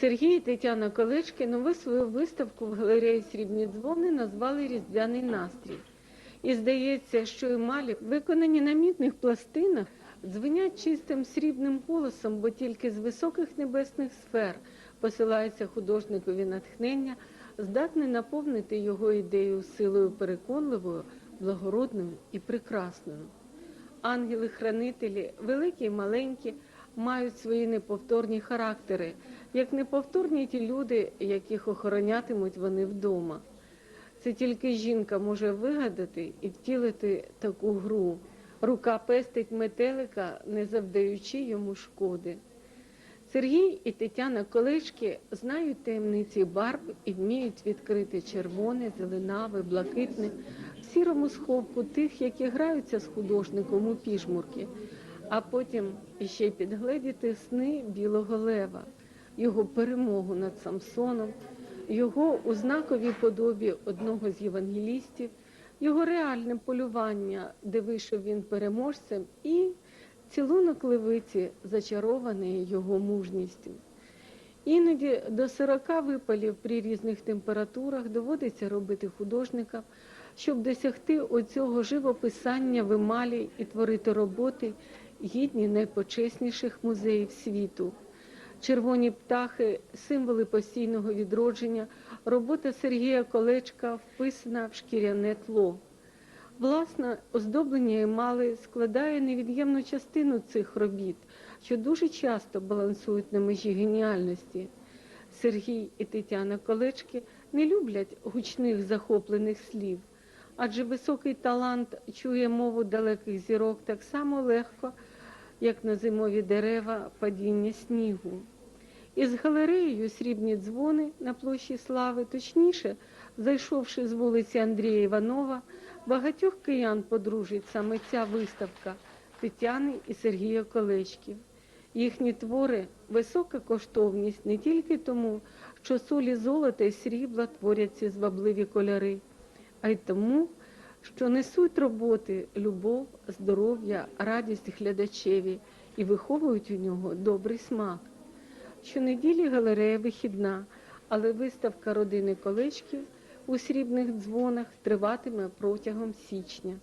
Сергій і Тетяна Колечки нову свою виставку в галереї Срібні дзвони назвали Різдвяний настрій. І здається, що емалі, виконані на мідних пластинах, дзвенять чистим срібним голосом, бо тільки з високих небесних сфер посилається художникові натхнення, здатне наповнити його ідею силою переконливою, благородною і прекрасною. Ангели-хранителі, великі і маленькі, мають свої неповторні характери, як неповторні ті люди, яких охоронятимуть вони вдома. Це тільки жінка може вигадати і втілити таку гру. Рука пестить метелика, не завдаючи йому шкоди. Сергій і Тетяна Колечки знають таємниці барв і вміють відкрити червоне, зеленаве, блакитне в сірому сховку тих, які граються з художником у пішмурки, а потім іще й підгледіти сни білого лева, його перемогу над Самсоном, його у знаковій подобі одного з євангелістів, його реальне полювання, де вийшов він переможцем, і цілунок левиці, зачарований його мужністю. Іноді до 40 випалів при різних температурах доводиться робити художникам, щоб досягти оцього живописання в емалі і творити роботи, гідні найпочесніших музеїв світу. Червоні птахи, символи постійного відродження, робота Сергія Колечка вписана в шкіряне тло. Власне, оздоблення емали складає невід'ємну частину цих робіт, що дуже часто балансують на межі геніальності. Сергій і Тетяна Колечки не люблять гучних захоплених слів, адже високий талант чує мову далеких зірок так само легко, як на зимові дерева падіння снігу. Із галереєю срібні дзвони на площі Слави, точніше, зайшовши з вулиці Андрія Іванова, багатьох киян подружить саме ця виставка Тетяни і Сергія Колечків. Їхні твори висока коштовність не тільки тому, що солі золота і срібла творять ці звабливі кольори, а й тому, що несуть роботи любов, здоров'я, радість глядачеві і виховують у нього добрий смак. Щонеділі галерея вихідна, але виставка родини колечків у срібних дзвонах триватиме протягом січня.